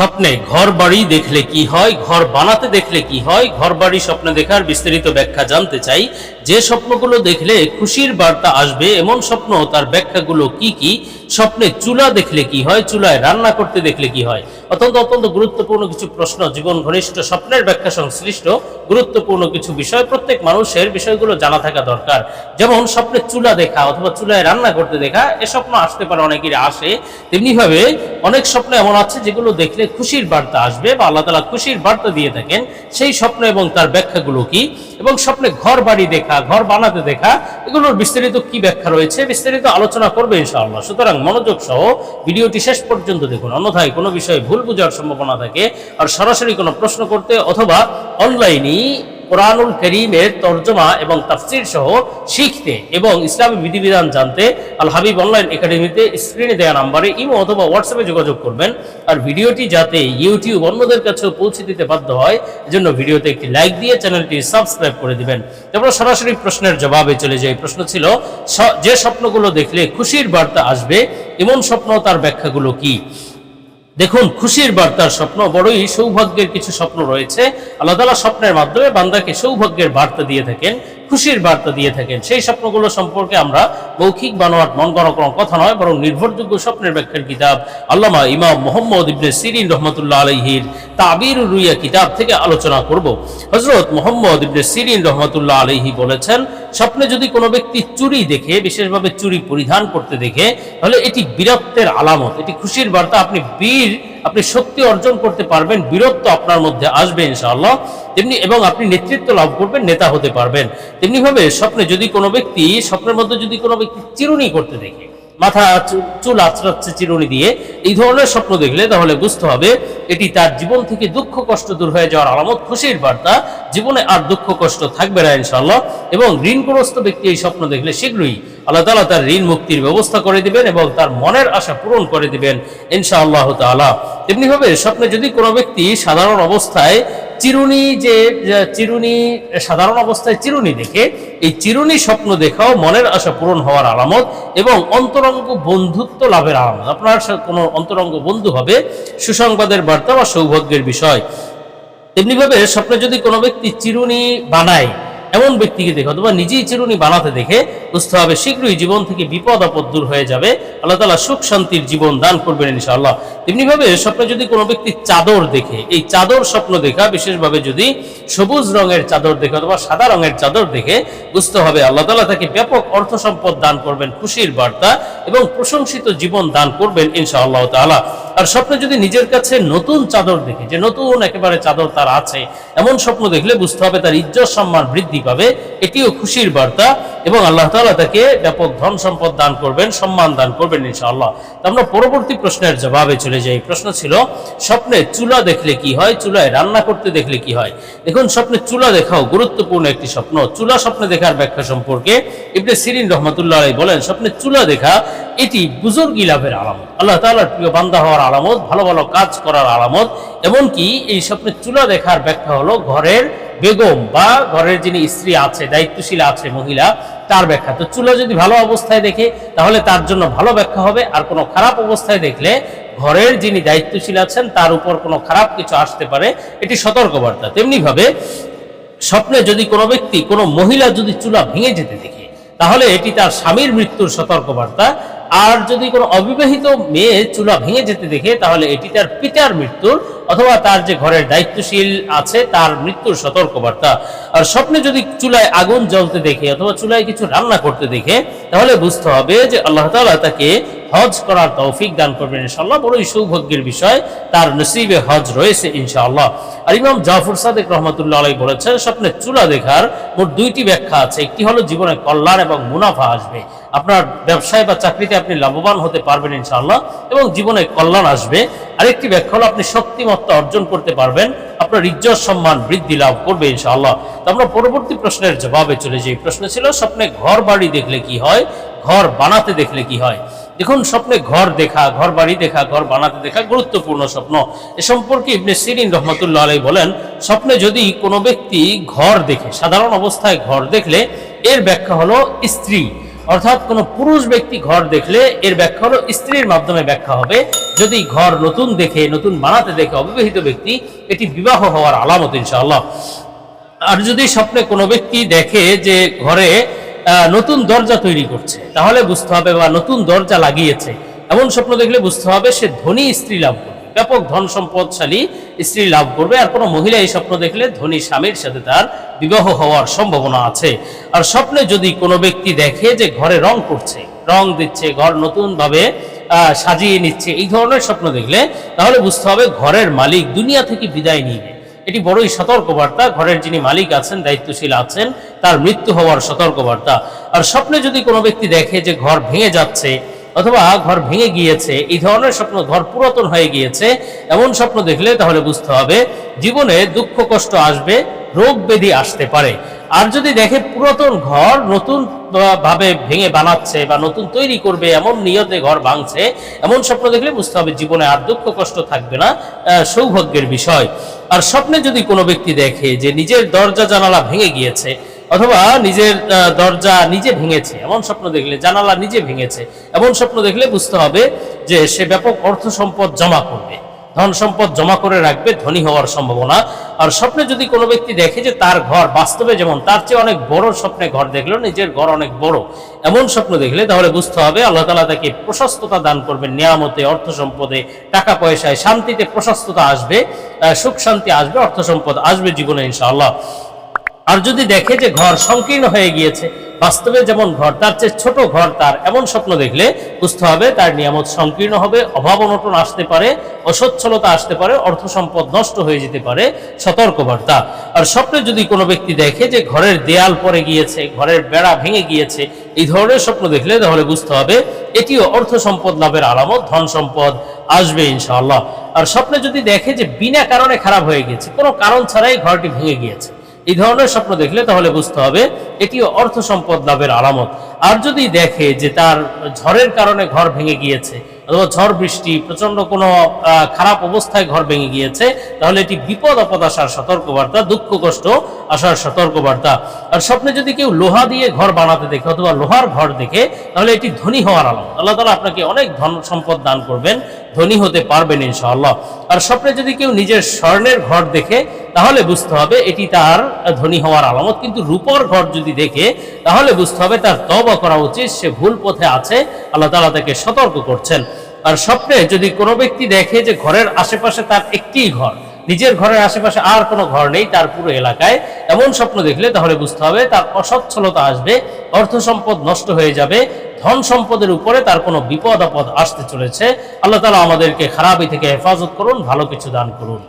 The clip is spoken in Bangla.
স্বপ্নে ঘর বাড়ি দেখলে কি হয়? ঘর বানাতে দেখলে কি হয়? ঘর বাড়ি স্বপ্নে দেখার বিস্তারিত ব্যাখ্যা জানতে চাই। যে স্বপ্নগুলো দেখলে খুশির বার্তা আসবে, এমন স্বপ্ন, তার ব্যাখ্যাগুলো কি কি? স্বপ্নে চুলা দেখলে কি হয়? চুলায় রান্না করতে দেখলে কি হয়? অত্যন্ত অত্যন্ত গুরুত্বপূর্ণ কিছু প্রশ্ন, জীবন ঘনিষ্ঠ স্বপ্নের ব্যাখ্যা সংশ্লিষ্ট গুরুত্বপূর্ণ কিছু বিষয়, প্রত্যেক মানুষের বিষয়গুলো জানা থাকা দরকার। যেমন স্বপ্নে চুলা দেখা অথবা চুলায় রান্না করতে দেখা, এ স্বপ্ন আসতে পারে, অনেকেরই আসে। তেমনিভাবে অনেক স্বপ্ন এমন আছে যেগুলো দেখলে খুশির বার্তা আসবে বা আল্লাহ তালা খুশির বার্তা দিয়ে থাকেন। সেই স্বপ্ন এবং তার ব্যাখ্যাগুলো কি? এবং স্বপ্নে ঘর বাড়ি দেখা, ঘর বানাতে দেখা, এগুলোর বিস্তারিত কি ব্যাখ্যা রয়েছে বিস্তারিত আলোচনা করবে ইনশাআল্লাহ। সুতরাং মনোযোগ সহ ভিডিওটি শেষ পর্যন্ত দেখুন। অন্যথায় কোনো বিষয়ে ভুল বোঝার সম্ভাবনা থাকে আর সরাসরি কোনো প্রশ্ন করতে অথবা অনলাইনেই কোরআনুল করিমের তর্জমা এবং তাফসির সহ শিখতে এবং ইসলামী বিধিবিধান জানতে আল হাবিব অনলাইন একাডেমিতে স্ক্রিনে দেওয়া নাম্বারে ইমো অথবা হোয়াটসঅ্যাপে যোগাযোগ করবেন। আর ভিডিওটি যাতে ইউটিউব অন্যদের কাছেও পৌঁছে দিতে বাধ্য হয়, এজন্য ভিডিওতে একটি লাইক দিয়ে চ্যানেলটি সাবস্ক্রাইব করে দিবেন। আমরা সরাসরি প্রশ্নের জবাবে চলে যাই। প্রশ্ন ছিল যে স্বপ্নগুলো দেখলে খুশির বার্তা আসবে, এমন স্বপ্ন তার ব্যাখ্যাগুলো কি? দেখুন, খুশির বার্তার স্বপ্ন, বড়ই সৌভাগ্যের কিছু স্বপ্ন রয়েছে। আল্লাহ তালা স্বপ্নের মাধ্যমে বান্দাকে সৌভাগ্যের বার্তা দিয়ে থাকেন, খুশির বার্তা দিয়ে থাকেন। সেই স্বপ্নগুলো সম্পর্কে আমরা মৌখিক বানোয়াট মন করা কোনো কথা নয়, বরং নির্ভরযোগ্য স্বপ্নের ব্যাখ্যার কিতাব আল্লামা ইমাম মোহাম্মদ ইবনে সিরিন রহমতুল্লাহ আলহির তাবির রুইয়া কিতাব থেকে আলোচনা করব। হজরত মোহাম্মদ ইবনে সিরিন রহমতুল্লাহ আলহি বলেছেন স্বপ্নে যদি কোনো ব্যক্তি চুরি দেখে, বিশেষভাবে চুরি পরিধান করতে দেখে, তাহলে এটি বীরত্বের আলামত। এটি খুশির বার্তা। আপনি বীর, আপনি শক্তি অর্জন করতে পারবেন, বীরত্ব আপনার মধ্যে আসবে ইনশাআল্লাহ। তেমনি এবং আপনি নেতৃত্ব লাভ করবেন, নেতা হতে পারবেন। তেমনিভাবে স্বপ্নে যদি কোনো ব্যক্তি, স্বপ্নের মধ্যে যদি কোনো ব্যক্তি চিরুনি করতে দেখে মাথা চুল আঁচড়াচ্ছে চিরুনি দিয়ে, এই ধরনের স্বপ্ন দেখলে তাহলে বুঝতে হবে এটি তার জীবন থেকে দুঃখ কষ্ট দূর হয়ে যাওয়ার আলামত, খুশির বার্তা। জীবনে আর দুঃখ কষ্ট থাকবে না ইনশাল্লাহ এবং ঋণগ্রস্ত ব্যক্তি এই স্বপ্ন দেখলে শীঘ্রই আল্লাহ তালা তার ঋণ মুক্তির ব্যবস্থা করে দিবেন এবং তার মনের আশা পূরণ করে দিবেন ইনশাআল্লাহ তালা তেমনিভাবে স্বপ্নে যদি কোনো ব্যক্তি সাধারণ অবস্থায় চিরুনি যে চিরুনি, সাধারণ অবস্থায় চিরুনি দেখে, এই চিরুনি স্বপ্ন দেখাও মনের আশা পূরণ হওয়ার আলামত এবং অন্তরঙ্গ বন্ধুত্ব লাভের আলামত। আপনার কোনো অন্তরঙ্গ বন্ধু হবে সুসংবাদের বার্তা বা সৌভাগ্যের বিষয়। তেমনিভাবে স্বপ্নে যদি কোনো ব্যক্তি চিরুনি বানায়, এমন ব্যক্তিকে দেখে অথবা নিজেই চিরুনি বানাতে দেখে বুঝতে হবে, শীঘ্রই জীবন থেকে বিপদ, আপদ দূর হয়ে যাবে। আল্লাহ তালা সুখ, শান্তির জীবন দান করবেন ইনশাআল্লাহ। তেমনিভাবে স্বপ্নে যদি কোনো ব্যক্তি চাদর দেখে, এই চাদর স্বপ্ন দেখা, বিশেষভাবে যদি সবুজ রঙের চাদর দেখে অথবা সাদা রঙের চাদর দেখে, বুঝতে হবে আল্লাহ তালা তাকে ব্যাপক অর্থ সম্পদ দান করবেন, খুশির বার্তা এবং প্রশংসিত জীবন দান করবেন ইনশাআল্লাহ তাআলা। আর স্বপ্নে যদি নিজের কাছে নতুন চাদর দেখে, যে নতুন একেবারে চাদর তার আছে, এমন স্বপ্ন দেখলে বুঝতে হবে তার ইজ্জত সম্মান বৃদ্ধি পাবে, এটিও খুশির বার্তা এবং আল্লাহ তাআলা তাকে ব্যাপক ধন সম্পদ দান করবেন, সম্মান দান করবেন ইনশাআল্লাহ। আমরা পরবর্তী প্রশ্নের জবাবে চলে যাই। প্রশ্ন ছিল, স্বপ্নে চুলা দেখলে কি হয়? চুলায় রান্না করতে দেখলে কি হয়? দেখুন, স্বপ্নে চুলা দেখাও গুরুত্বপূর্ণ একটি স্বপ্ন। চুলা স্বপ্নে দেখার ব্যাখ্যা সম্পর্কে ইবনে সিরিন রহমতুল্লাহ বলেন, স্বপ্নে চুলা দেখা এটি বুজুর্গি লাভের আলামত। আল্লাহ তাআলার প্রিয় বান্দা হওয়ার আলামত, ভালো ভালো কাজ করার আলামত এমনকি এই স্বপ্নে চুলা দেখার ব্যাখ্যা হলো ঘরের বেগম বা ঘরের যিনি স্ত্রী আছে, দায়িত্বশীল আছে, মহিলা, তার ব্যাখ্যা। তো চুলা যদি ভালো অবস্থায় দেখে, তাহলে তার জন্য ভালো ব্যাখ্যা হবে। আর কোনো খারাপ অবস্থায় দেখলে ঘরের যিনি দায়িত্বশীল আছেন, তার উপর কোনো খারাপ কিছু আসতে পারে। এটি সতর্কবার্তা। তেমনিভাবে স্বপ্নে যদি কোনো ব্যক্তি, কোনো মহিলা যদি চুলা ভেঙে যেতে দেখে, তাহলে এটি তার স্বামীর মৃত্যুর সতর্কবার্তা। আর যদি কোনো অবিবাহিত মেয়ে চুলা ভেঙে যেতে দেখে, তাহলে এটি তার পিতার মৃত্যুর অথবা তার যে ঘরের দায়িত্বশীল আছে, তার মৃত্যুর সতর্কবার্তা। আর স্বপ্নে যদি চুলায় আগুন জ্বলতে দেখে অথবা চুলায় কিছু রান্না করতে দেখে, তাহলে বুঝতে হবে যে আল্লাহ তাকে হজ করার তৌফিক দান করবেন ইনশাআল্লাহ। বড়ই সৌভাগ্যের বিষয়, তার নসিবে হজ রয়েছে ইনশাআল্লাহ। আর ইমাম জাফর সাদেক রহমতুল্লাহ আলাই বলেছেন, স্বপ্নে চুলা দেখার মোট দুইটি ব্যাখ্যা আছে। একটি হলো জীবনে কল্যাণ এবং মুনাফা আসবে। আপনার ব্যবসায় বা চাকরিতে আপনি লাভবান হতে পারবেন ইনশাআল্লাহ এবং জীবনে কল্যাণ আসবে। আরেকটি ব্যাখ্যা হলো, আপনি শক্তিমত্তা অর্জন করতে পারবেন, আপনার ইজ্জত সম্মান বৃদ্ধি লাভ করবে ইনশাআল্লাহ। তো আমরা পরবর্তী প্রশ্নের জবাবে চলে যাই। প্রশ্ন ছিল, স্বপ্নে ঘর বাড়ি দেখলে কি হয়, ঘর বানাতে দেখলে কি হয়? দেখুন, স্বপ্নে ঘর দেখা ঘর বাড়ি দেখা, ঘর বানাতে দেখা গুরুত্বপূর্ণ স্বপ্ন। এ সম্পর্কে ইবনে সিরিন রহমতুল্লাহ আলাই বলেন, স্বপ্নে যদি কোনো ব্যক্তি ঘর দেখে, সাধারণ অবস্থায় ঘর দেখলে, এর ব্যাখ্যা হলো স্ত্রী। অর্থাৎ কোনো পুরুষ ব্যক্তি ঘর দেখলে, এর ব্যাখ্যা হলো স্ত্রীর মাধ্যমে ব্যাখ্যা হবে। যদি ঘর নতুন দেখে, নতুন বানাতে দেখে অবিবাহিত ব্যক্তি, এটি বিবাহ হওয়ার আলামত ইনশাআল্লাহ। আর যদি স্বপ্নে কোনো ব্যক্তি দেখে যে ঘরে নতুন দরজা তৈরি করছে। তাহলে বুঝতে হবে বা নতুন দরজা লাগিয়েছে। এমন স্বপ্ন দেখলে বুঝতে হবে সে ধনী স্ত্রী লাভ করবে। ব্যাপক ধন সম্পদশালী স্ত্রী লাভ করবে। আর কোনো মহিলা এই স্বপ্ন দেখলে ধনী স্বামীর সাথে তার বিবাহ হওয়ার সম্ভাবনা আছে। আর স্বপ্নে যদি কোনো ব্যক্তি দেখে যে ঘরে রং করছে, রং দিচ্ছে, ঘর নতুনভাবে সাজিয়ে নিচ্ছে, এই ধরনের স্বপ্ন দেখলে তাহলে বুঝতে হবে ঘরের মালিক দুনিয়া থেকে বিদায় নিয়ে। এটি বড়ই সতর্কবার্তা। ঘরের যিনি মালিক আছেন, দায়িত্বশীল আছেন, তার মৃত্যু হওয়ার সতর্কবার্তা। আর স্বপ্নে যদি কোনো ব্যক্তি দেখে যে ঘর ভেঙে যাচ্ছে অথবা ঘর ভেঙে গিয়েছে, এই ধরনের স্বপ্ন ঘর পুরাতন হয়ে গিয়েছে, এমন স্বপ্ন দেখলে তাহলে বুঝতে হবে জীবনে দুঃখ, কষ্ট আসবে, রোগ ব্যাধি আসতে পারে। আর যদি দেখে পুরাতন ঘর নতুন ভাবে ভেঙে বানাচ্ছে বা নতুন তৈরি করবে, এমন নিয়তে ঘর ভাঙছে, এমন স্বপ্ন দেখলে বুঝতে হবে জীবনে আর দুঃখ, কষ্ট থাকবে না সৌভাগ্যের বিষয়। আর স্বপ্নে যদি কোনো ব্যক্তি দেখে যে নিজের দরজা জানালা ভেঙে গিয়েছে অথবা নিজের দরজা নিজে ভেঙেছে, এমন স্বপ্ন দেখলে, জানালা নিজে ভেঙেছে, এমন স্বপ্ন দেখলে বুঝতে হবে যে সে ব্যাপক অর্থ সম্পদ জমা করবে। ধন সম্পদ জমা করে রাখবে, ধনী হওয়ার সম্ভাবনা। আর স্বপ্নে যদি কোনো ব্যক্তি দেখে যে তার ঘর বাস্তবে যেমন, তার চেয়ে অনেক বড় স্বপ্নে ঘর দেখল নিজের ঘর অনেক বড়, এমন স্বপ্ন দেখলে তাহলে বুঝতে হবে আল্লাহ তালা তাকে প্রশস্ততা দান করবেন, নিয়ামতে, অর্থ সম্পদে, টাকা পয়সায়, শান্তিতে প্রশস্ততা আসবে সুখ শান্তি আসবে, অর্থ সম্পদ আসবে জীবনে ইনশাআল্লাহ। আর যদি দেখে যে ঘর সংকীর্ণ হয়ে গিয়েছে, বাস্তবে যেমন ঘর তার চেয়ে ছোট ঘর তার এমন স্বপ্ন দেখলে বুঝতে হবে তার নিয়ামত সংকীর্ণ হবে, অভাব অনটন আসতে পারে, অসচ্ছলতা আসতে পারে, অর্থ সম্পদ নষ্ট হয়ে যেতে পারে, সতর্কবার্তা। আর স্বপ্নে যদি কোনো ব্যক্তি দেখে যে ঘরের দেয়াল পরে গিয়েছে, ঘরের বেড়া ভেঙে গিয়েছে, এই ধরনের স্বপ্ন দেখলে তাহলে বুঝতে হবে এটিও অর্থ সম্পদ লাভের আলামত, ধন সম্পদ আসবে ইনশাআল্লাহ। আর স্বপ্নে যদি দেখে যে বিনা কারণে খারাপ হয়ে গিয়েছে, কোনো কারণ ছাড়াই ঘরটি ভেঙে গিয়েছে এই ধরনের স্বপ্ন দেখলে তাহলে বুঝতে হবে এটিও অর্থ সম্পদ লাভের আলামত। আর যদি দেখে যে তার ঝড়ের কারণে ঘর ভেঙে গিয়েছে অথবা ঝড় বৃষ্টি প্রচণ্ড কোনো খারাপ অবস্থায় ঘর ভেঙে গিয়েছে, তাহলে এটি বিপদ আসার সতর্কবার্তা দুঃখ কষ্ট আসার সতর্কবার্তা। আর স্বপ্নে যদি কেউ লোহা দিয়ে ঘর বানাতে দেখে অথবা লোহার ঘর দেখে, তাহলে এটি ধনী হওয়ার আলামত। আল্লাহ তালা আপনাকে অনেক ধন সম্পদ দান করবেন, ধনী হতে পারবেন ইনশাআল্লাহ। আর স্বপ্নে যদি কেউ নিজের স্বর্ণের ঘর দেখে, তাহলে বুঝতে হবে এটি তার ধনী হওয়ার আলামত। কিন্তু রূপর ঘর যদি দেখে, তাহলে বুঝতে হবে তার তবা করা উচিত, সে ভুল পথে আছে, আল্লাহ তালা তাকে সতর্ক করছেন। আর স্বপ্নে যদি কোনো ব্যক্তি দেখে যে ঘরের আশেপাশে তার একটিই ঘর নিজের ঘরের আশেপাশে আর কোনো ঘর নেই, তার পুরো এলাকায়। এমন স্বপ্ন দেখলে তাহলে বুঝতে হবে, তার অসচ্ছলতা আসবে, অর্থ সম্পদ নষ্ট হয়ে যাবে, ধন সম্পদের উপরে তার কোনো বিপদ আপদ আসতে চলেছে। আল্লাহ তালা আমাদেরকে খারাপি থেকে হেফাজত করুন, ভালো কিছু দান করুন।